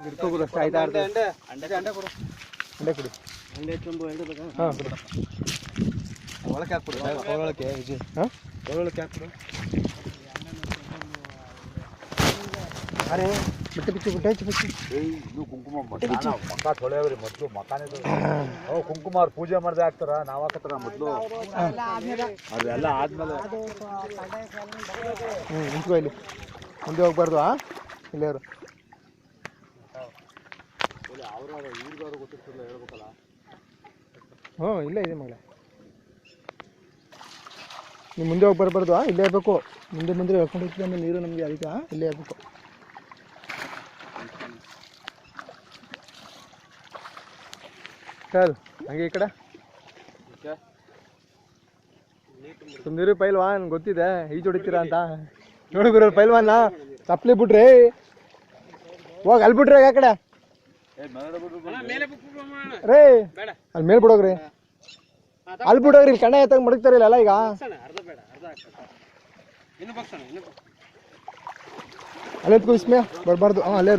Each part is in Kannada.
ಅಷ್ಟೇ ಅಂಡೆ ಅಂಡೆ ಅಂಡೆ ಕೊಡು. ಅಂಡೆ ಕೊಡಿ. ಅಂಡೆ ಬೇಕಾ ಹಾಂ ಕೊಡಿ. ಒಳಕ್ಕೆ ಹಾಕ್ಬಿಡು ಒಳಕ್ಕೆ ವಿಜಿ ಹಾಂ? ಒಳಕ್ಕೆ ಹಾಕ್ಬಿಡು. ಅರೆ ಬಿಟ್ಟು ಬಿಟ್ಟು ಬಿಟ್ಟು ಹೆಚ್ಚು ಬಿಟ್ಟು. ಇದು ಕುಂಕುಮ ಮಕಾನ ಮಕ ತೊಳೆಯವ್ರಿ ಮೊದ್ಲು ಮಕಾನೇ ಅವು ಕುಂಕುಮ ಅವ್ರು ಪೂಜೆ ಮಾಡ್ದೆ ಹಾಕ್ತಾರ? ನಾವ್ ಹಾಕತ್ತಾರ ಮೊದ್ಲು? ಅದೆಲ್ಲ ಆದ್ಮೇಲೆ. ಹ್ಞೂ ನಿಂತ್ಕೋ ಇಲ್ಲಿ. ಮುಂದೆ ಹೋಗ್ಬಾರ್ದು ಆ? ಇಲ್ಲೇ ಹ್ಞೂ ಇಲ್ಲೇ ಇದೆ ಮಗಳೇ. ನೀವು ಮುಂದೆ ಹೋಗಿ ಬರಬಾರ್ದು ಇಲ್ಲೇ ಇರಬೇಕು. ಮುಂದೆ ಮುಂದೆ ಹೇಳ್ಕೊಂಡು ಹೋಗ್ತೀವಿ ಆಮೇಲೆ ನೀರು ನಮಗೆ ಅದಕ್ಕೆ ಇಲ್ಲೇ ಇರಬೇಕು. ಸರ್ ಹಂಗೆ ಈ ಕಡೆ? ಪೈಲ್ವಾ ಪೈಲ್ವಾನ್ ಗೊತ್ತಿದೆ ಈಜು ಹೊಡಿತೀರಾ ಅಂತ. ನೋಡಿ ಗುರು ಪೈಲ್ವಾನ ತಪ್ಲಿ ಬಿಡ್ರಿ ಹೋಗಿ ಅಲ್ಲಿ ಬಿಡ್ರಿ ಆ ಕಡೆ. ರೇ ಅಲ್ಲಿ ಮೇಲೆ ಬಿಡೋಗ್ರಿ. ಅಲ್ಲಿ ಬಿಡೋಗ್ರಿ ಇಲ್ಲಿ ಕಣ್ಣ ಎತ್ತಾಗ ಮಡಗ್ತಾರಿಲ್ಲ ಅಲ್ಲ ಈಗ. ಅರ್ಧ ಬೇಡ ಅರ್ಧ ಹಾಕ್ಬೇಕು ಇನ್ನು ಬಗ್ಸೋಣ ಇನ್ನು ಬಗ್ಸೋಣ. ಅಲ್ಲೇ ಕುಸ್ಮೆ ಬರಬಾರ್ದು. ಹಾಂ ಅಲ್ಲೇ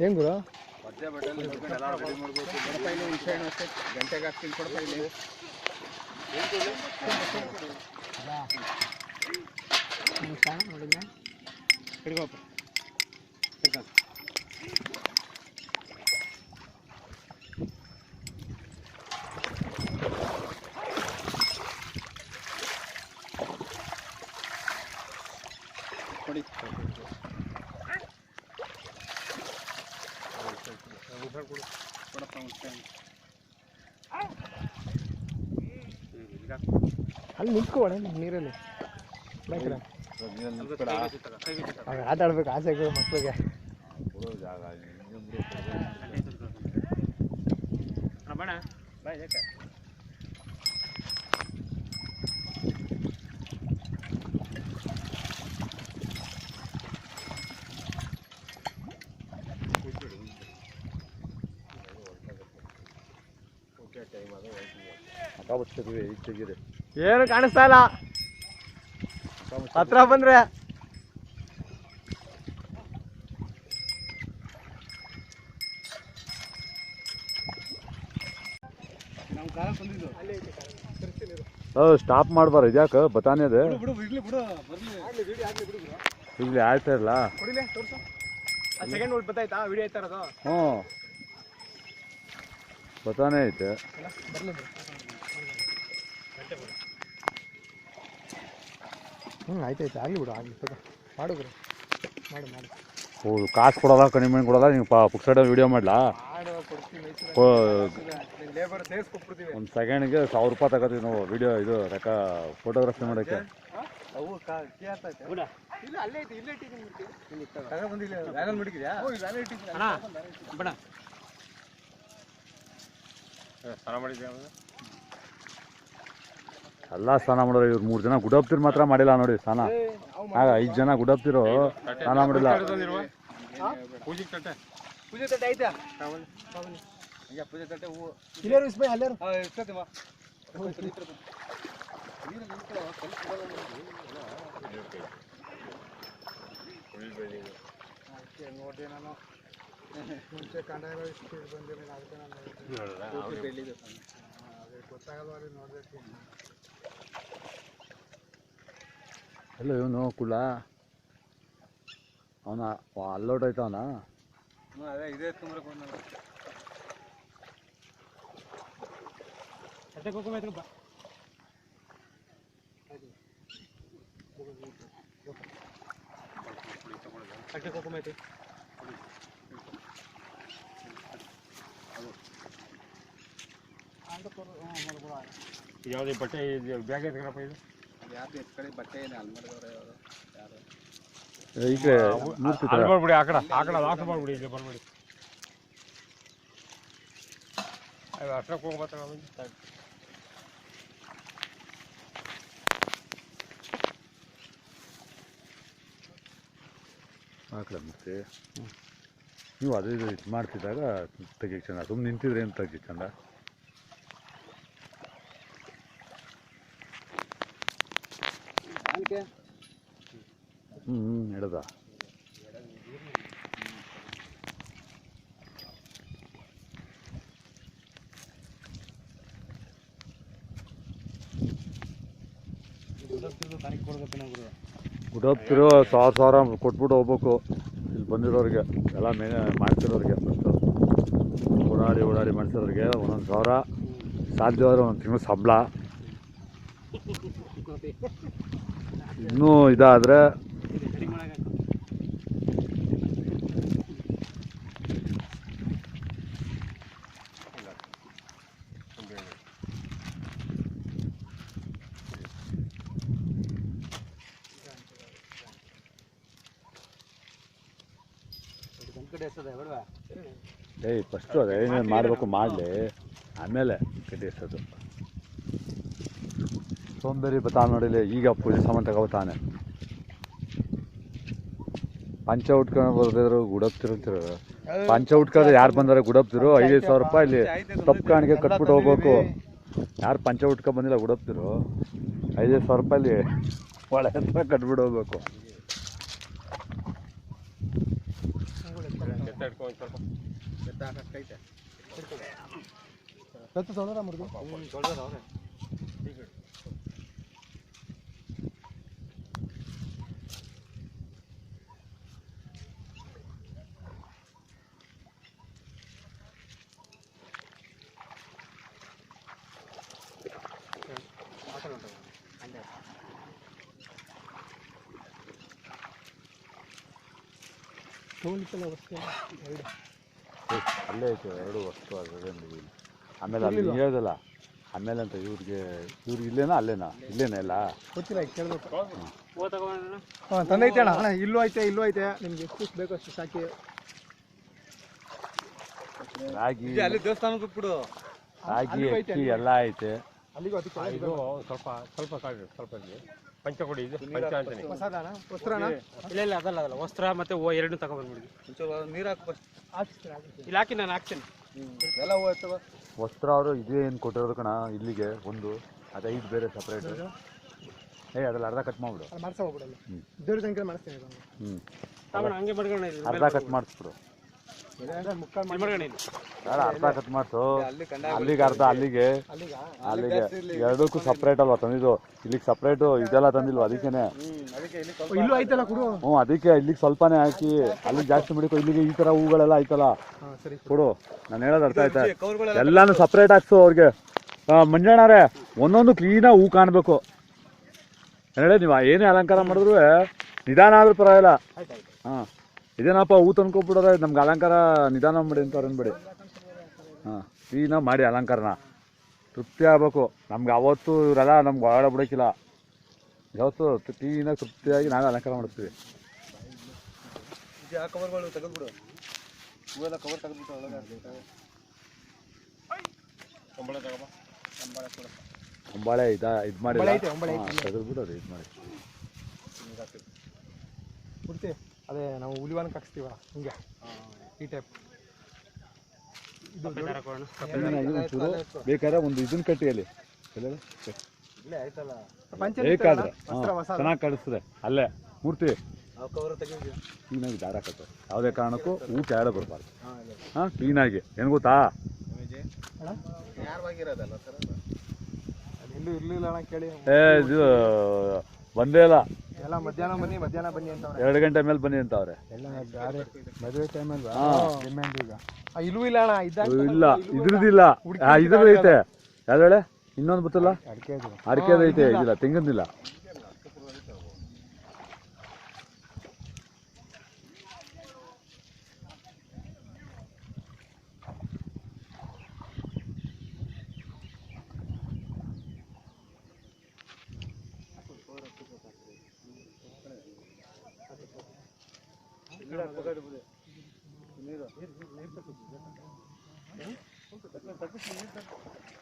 ಹೆಂಗ್ ಗುರು? ಗಂಟೆಗೆ ಹಾಕ್ತೀನಿ ನಿಂತ್ಕೊಂಡು ಎಲ್ಲ ರೆಡಿ ಮಾಡ್ಬೇಕು ಕೊಡಪ್ಪ ಇಲ್ಲಿ ವಿಷಯ ಏನು ಅಷ್ಟೇ ಗಂಟೆಗೆ ಹಾಕ್ತೀನಿ ಕೊಡಪ್ಪ ಇಲ್ಲಿ ಹಿಡ್ಕೋಪ್ಪ ಹಿಡ್ಕೊ. ಕೊಡಿ ಕೊಡಪ್ಪ ಒಂದು ಫ್ಯಾನ್ ಅಲ್ಲಿ ನಿಂತ್ಕೋಣ ನೀರಲ್ಲಿ ಬಾಯ್ಕರ ಆಗ ಆಟ ಆಡ್ಬೇಕು ಆಸೆ ಆಗ್ತದೆ ಮಕ್ಳಿಗೆ ಜಾಗ ಬೇಡ ಬಾಯ್ ಯಾಕೆ ಮಕ ಬಚ್ತಿದ್ವಿ ಈಗ ತೆಗೀರಿ ಏನು ಕಾಣಿಸ್ತಾ ಇಲ್ಲ. ಹತ್ರ ಬಂದ್ರೆ. ಸ್ಟಾಪ್ ಮಾಡ್ಬಾರ ಇದ್ಯಾಕ? ಬತಾನೆ ಅದೇ. ಇಲ್ಲಿ ಆಯ್ತಾ ಇರೋದು? ಹ್ಞೂ. ಬತಾನೆ ಐತೆ. ಬರ್ಲಿ ಆಯ್ತು ಆಯ್ತು ಆಗಲಿ ಬಿಡು ಆಗಲಿ ತಗೋ ಮಾಡು ಗುರು. ಮಾಡು ಮಾಡು. ಹೌದು ಕಾಸು ಕೊಡೋದ ಕಡಿಮೆ ಕೊಡೋದ? ನೀವು ಪಾ ಪುಕ್ಸೈಡಲ್ಲಿ ವಿಡಿಯೋ ಮಾಡಲಾ? ಲೇಬರ್ ಸೇರಿಸ್ಕೊಟ್ಬಿಡ್ತೀವಿ. ಒಂದು ಸೆಕೆಂಡ್ಗೆ ಸಾವಿರ ರೂಪಾಯಿ ತಗೋತೀವಿ ನಾವು ವಿಡಿಯೋ ಇದು ರೆಕ ಫೋಟೋಗ್ರಫಿ ಮಾಡೋಕ್ಕೆ. ಅವು ಇಲ್ಲ ಅಲ್ಲೇ ಐತಿ ಇಲ್ಲೇ ಇಟ್ಟಿದ್ದೀನಿ ಮಡಗಿದ್ಯಾ ಇಟ್ಟಿದ್ದೀನಿ. ಎಲ್ಲ ಸ್ನಾನ ಮಾಡೋರು ಇವ್ರು ಮೂರು ಜನ ಗುಡಪ್ತಿರ್ ಮಾತ್ರ ಮಾಡಿಲ್ಲ ನೋಡಿ ಸ್ನಾನ ಆಗ ಐದು ಜನ ಗುಡಪ್ತಿರು ಸ್ನಾನ ಮಾಡಿಲ್ಲ ನೋಡ್ರಿ ನಾನು ಮುಂಚೆ ಕಂಡ ಇಷ್ಟು ಬಂದಿರಲಿಲ್ಲ ಅದಕ್ಕೆ ನಾನು ಗೊತ್ತಾಗಲ್ವಾರಿ ನೋಡ್ಬೇಕು ಎಲ್ಲ ಇವನು ಕುಲ ಅವನ ಅಲ್ಲೋಟೈತ ಅವನ? ಹ್ಞೂ ಅದೇ ಇದೇ ಎತ್ಕೊಂಬರಕ್ಕೆ ಬಂದ ಕುಂಕುಮ ಎತ್ಕೊಂಡ್ ಬಾ. ಕುಂಕುಮ ಐತಿ ಯಾವ್ದು ಬಟ್ಟೆ ಬ್ಯಾಗ್ ಐತೆ ಕಣಪ್ಪ ಇದು? ಯಾರು ಎತ್ ಕಡೆ ಬಟ್ಟೆ ಏನು ಅಲ್ಲಿ ಮಾಡಿದವ್ರೆ ಯಾರು? ಯಾರು ಈ ಕಡೆ ಮೂರ್ತಿ ಅಲ್ಲಿ ತರ ಬರ್ಬಿಡಿ ಆ ಕಡೆ ಆ ಕಡೆ ಲಾಸ್ಟ್ ಮಾಡ್ಬಿಡಿ ಇಲ್ಲಿ ಬರ್ಬೇಡಿ ಅದು ಅಷ್ಟಕ್ಕೆ ಹೋಗ್ಬತ್ತ ಆ ಕಡೆ ಮೂರ್ತಿ. ನೀವು ಅದೇ ಇದು ಇದು ಮಾಡ್ತಿದ್ದಾಗ ತೆಗಿಯಕ್ಕೆ ಚೆನ್ನಾಗಿ ಸುಮ್ಮನೆ ನಿಂತಿದ್ರೆ ಏನು ತೆಗಿ ಚಂದ? ಹ್ಞೂ ಹ್ಞೂ ಹಿಡ್ದ. ಗುಡಪ್ತಿರೋ ಸಾವಿರ ಸಾವಿರ ಕೊಟ್ಬಿಟ್ಟು ಹೋಗ್ಬೇಕು. ಇಲ್ಲಿ ಬಂದಿರೋರಿಗೆ ಎಲ್ಲ ಮೇನ್ ಮಾಡ್ತಿರೋರಿಗೆ ಫಸ್ಟು ಓಡಾಡಿ ಓಡಾಡಿ ಮಾಡ್ತಿರೋರಿಗೆ ಒಂದೊಂದು ಸಾವಿರ. ಸಾಧ್ಯವಾದ್ರೆ ಒಂದು ತಿಂಗಳು ಸಂಬಳ. ಇನ್ನೂ ಇದಾದರೆ ಏಯ್ ಫಸ್ಟು ಅದೇ ಏನೇನು ಮಾಡಬೇಕು ಮಾಡಲಿ. ಆಮೇಲೆ ಕಟ್ಟಿ ಎಸೋದು. ಸೋಂಬೇರಿ ಬತಾನ ನೋಡಿಲ್ಲ ಈಗ ಪೂಜೆ ಸಾಮಾನು ತಗೋತಾನೆ ಪಂಚ ಉಟ್ಕೊಂಡು ಬರ್ದಿದ್ರು ಗುಡಪ್ತಿರಂತಿರು ಪಂಚ ಉಟ್ಕೊಂಡ್ರೆ ಯಾರು ಬಂದಾರೆ ಗುಡಪ್ತಿರು ಐದೈದು ಸಾವಿರ ರೂಪಾಯಿ ಇಲ್ಲಿ ತಪ್ಪು ಕಾಣಿಕೆ ಕಟ್ಬಿಟ್ಟು ಹೋಗ್ಬೇಕು. ಯಾರು ಪಂಚ ಉಟ್ಕೊಂಡು ಬಂದಿಲ್ಲ ಗುಡಪ್ತಿರು ಐದೈದು ಸಾವಿರ ರೂಪಾಯಿ ಒಳ್ಳೆ ಹತ್ರ ಕಟ್ಬಿಟ್ಟು ಹೋಗ್ಬೇಕು. ಸ್ವಲ್ಪ ತೊಗೊಂಡ್ರ ವಸ್ತು ಎರಡು. ಅಲ್ಲೇ ಐತೆ ಎರಡು ವರ್ಷ ಇಲ್ಲ ಆಮೇಲೆ ಅಲ್ಲಿ ನೀನ್ ಹೇಳ್ದಲ್ಲ ಆಮೇಲೆ ಅಂತ ಇವ್ರಿಗೆ ಇವ್ರಿಗೆ ಇಲ್ಲೇನಾ ಅಲ್ಲೇನಾ? ಇಲ್ಲೇನಾ ಎಲ್ಲ? ಗೊತ್ತಿಲ್ಲ ಈಗ ಕೇಳ್ಬೇಕು. ಹಾಂ ತಂದೈತೆ ಅಣ್ಣ ಅಣ್ಣ ಇಲ್ಲೂ ಐತೆ ಇಲ್ಲೂ ಐತೆ. ನಿಮ್ಗೆ ಎಷ್ಟು ಬೇಕೋ ಅಷ್ಟು ಸಾಕಿ. ರಾಗಿ ಅಲ್ಲಿ ದೇವಸ್ಥಾನಕ್ಕೆ ಬಿಟ್ಬಿಡು ರಾಗಿ ಅಕ್ಕಿ ಎಲ್ಲ ಐತೆ. ಅಲ್ಲಿಗೂ ಅದಕ್ಕೆ ಸ್ವಲ್ಪ ಸ್ವಲ್ಪ ಕಾಳು ಸ್ವಲ್ಪ ಇದೆ ಪಂಚ ಕೊಡಿ ಇದು ಪಂಚ ಅಂತಾನೆ ಹೊಸದ ವಸ್ತ್ರ ಇಲ್ಲ ಇಲ್ಲ ಅದಲ್ಲ ಅದಲ್ಲ. ವಸ್ತ್ರ ಮತ್ತೆ ಓ ಎರಡು ತಗೊಂಡ್ಬಂದ್ಬಿಡಿ ಒಂಚೂರು ನೀರು ಹಾಕು ಹಾಕ್ಸ್ತೀನಿ. ಇಲ್ಲಿ ಹಾಕಿ ನಾನು ಹಾಕ್ತೇನೆ. ಎಲ್ಲ ಹೂವು ಎತ್ತವ ವಸ್ತ್ರ ಅವರು ಇದೇ ಏನು ಕೊಟ್ಟಿರೋದು ಕಣ? ಇಲ್ಲಿಗೆ ಒಂದು ಅದು ಐದು ಬೇರೆ ಸಪ್ರೇಟ್ ಏ ಅದ್ರಲ್ಲಿ ಅರ್ಧ ಕಟ್ ಮಾಡ್ಬಿಡು. ಅಲ್ಲಿ ಮಾಡ್ಸ ಹೋಗ್ಬಿಡಲ್ಲ. ಹ್ಮ್. ದೇವ್ರ ಸಂಖ್ಯೆ ಮಾಡಿಸ್ತೀನಿ. ಹ್ಞೂ ತಗೊಂಡು ಹಂಗೆ ಮಾಡ್ಕೊಂಡು ಅರ್ಧ ಕಟ್ ಮಾಡಿಸ್ಬಿಡು. ಅರ್ಧ ಕಟ್ ಮಾಡಿಸು ಅಲ್ಲಿಗೆ ಅರ್ಧ ಅಲ್ಲಿಗೆ. ಅಲ್ಲಿಗ? ಅಲ್ಲಿಗೆ ಎರಡಕ್ಕೂ ಸಪ್ರೇಟ್ ಅಲ್ವಾ ತಂದಿದ್ದು? ಇಲ್ಲಿಗೆ ಸಪ್ರೇಟು ಇದೆಲ್ಲ ತಂದಿಲ್ವಾ ಅದಕ್ಕೇನೆ? ಓ, ಐತಲ್ಲ ಕೊಡು. ಹ್ಞೂ ಅದಕ್ಕೆ ಇಲ್ಲಿಗೆ ಸ್ವಲ್ಪನೇ ಹಾಕಿ ಅಲ್ಲಿ ಜಾಸ್ತಿ ಮಾಡಿಕೊ ಇಲ್ಲಿಗೆ ಈ ತರ ಹೂಗಳೆಲ್ಲ ಐತಲ್ಲ ಹಾಂ ಸರಿ ಕೊಡು. ನಾನು ಹೇಳೋದು ಅರ್ಥ ಆಯ್ತಾ? ಎಲ್ಲಾನು ಸಪ್ರೇಟ್ ಹಾಕ್ಸು ಅವ್ರಿಗೆ. ಮಂಜಣ್ಣಾರೆ ಒಂದೊಂದು ಕ್ಲೀನಾಗಿ ಹೂ ಕಾಣಬೇಕು. ಹೇಳಿ ನೀವು ಏನೇ ಅಲಂಕಾರ ಮಾಡಿದ್ರು ನಿಧಾನ ಆದ್ರೂ ಪರವಾಗಿಲ್ಲ. ಹಾಂ. ಇದೇನಪ್ಪ ಹೂ ತಂದ್ಕೊಬಿಡೋದ ನಮ್ಗೆ ಅಲಂಕಾರ ನಿಧಾನ ಮಾಡಿ ಅಂತ ಅನ್ಬೇಡಿ. ಹಾಂ ಕ್ಲೀನಾಗಿ ಮಾಡಿ ಅಲಂಕಾರನ. ತೃಪ್ತಿ ಆಗ್ಬೇಕು. ನಮ್ಗೆ ಅವತ್ತು ಇವರೆಲ್ಲ ನಮ್ಗೆ ಒಳಗಡೆ ಬಿಡೋಕ್ಕಿಲ್ಲ. ಯಾವತ್ತು ಕ್ಲೀನಾಗಿ ತೃಪ್ತಿಯಾಗಿ ನಾವೇ ಅಲಂಕಾರ ಮಾಡ್ತೀವಿ ಇದ ಇದು ಮಾಡಿ. ತೆಗೆದ್ಬಿಟ್ಟು ಅದು ಇದು ಮಾಡಿ. ಅದೇ ನಾವು ಹುಲಿವಾನಕ್ಕೆ ಹಾಕ್ಸ್ತೀವಲ್ಲ ಹಿಂಗೆ. ಈ ಟೈಪ್ ಬೇಕಾದ್ರೆ ಒಂದು ಇದನ್ನ ಕಟ್ಟಿ ಅಲ್ಲಿ. ಇಲ್ಲೇ ಆಯ್ತಲ್ಲ. ಪಂಚೆ ಬೇಕಾದ್ರೆ ಚೆನ್ನಾಗಿ ಕಾಣಿಸ್ತದೆ. ಅಲ್ಲೇ ಮೂರ್ತಿ. ಆ ಕವರ್ ತೆಗೆದು ಕ್ಲೀನಾಗಿ ದಾರ ಕಟ್ಟು ಯಾವುದೇ ಕಾರಣಕ್ಕೂ ಹೂ ಕೆಳಗಡೆ ಬರಬಾರ್ದು. ಹಾಂ ಕ್ಲೀನಾಗಿ. ಏನು ಗೊತ್ತಾ? ಅಣ್ಣ? ಯಾರವಾಗಿರೋದಲ್ಲ ಸರ್ ಅದು ಎಲ್ಲೂ ಇರ್ಲಿಲ್ಲ ಅಣ್ಣ ಕೇಳಿ. ಏ ಇದು ಬಂದೇ ಇಲ್ಲ. ಎಲ್ಲ ಮಧ್ಯಾಹ್ನ ಬನ್ನಿ ಮಧ್ಯಾಹ್ನ ಬನ್ನಿ ಅಂತ ಎರಡು ಗಂಟೆ ಮೇಲೆ ಬನ್ನಿ ಎಲ್ಲ ಮದುವೆ ಟೈಮಲ್ಲಿ ಹಾಂ. ಈಗ. ಇಲ್ಲೂ ಇಲ್ಲ ಅಣ್ಣ ಇಲ್ಲ ಇದ್ರದಿಲ್ಲ ಇದ್ರದ್ದು ಐತೆ. ಯಾವ್ದು ಹೇಳೆ? ಇನ್ನೊಂದು ಗೊತ್ತಲ್ಲ ಅಡಿಕೆ ಅಡಿಕೆದು ಐತೆ. ಇದಿಲ್ಲ ತೆಂಗಿಂದಿಲ್ಲ. ಗಿಡ ಪಗಡ್ಬಿಡಿ ನೀರು ನೀರು ನೀರು ತಗೊಂಡು ತಗೊಂಡು ನೀರು ತಗೊಂಡು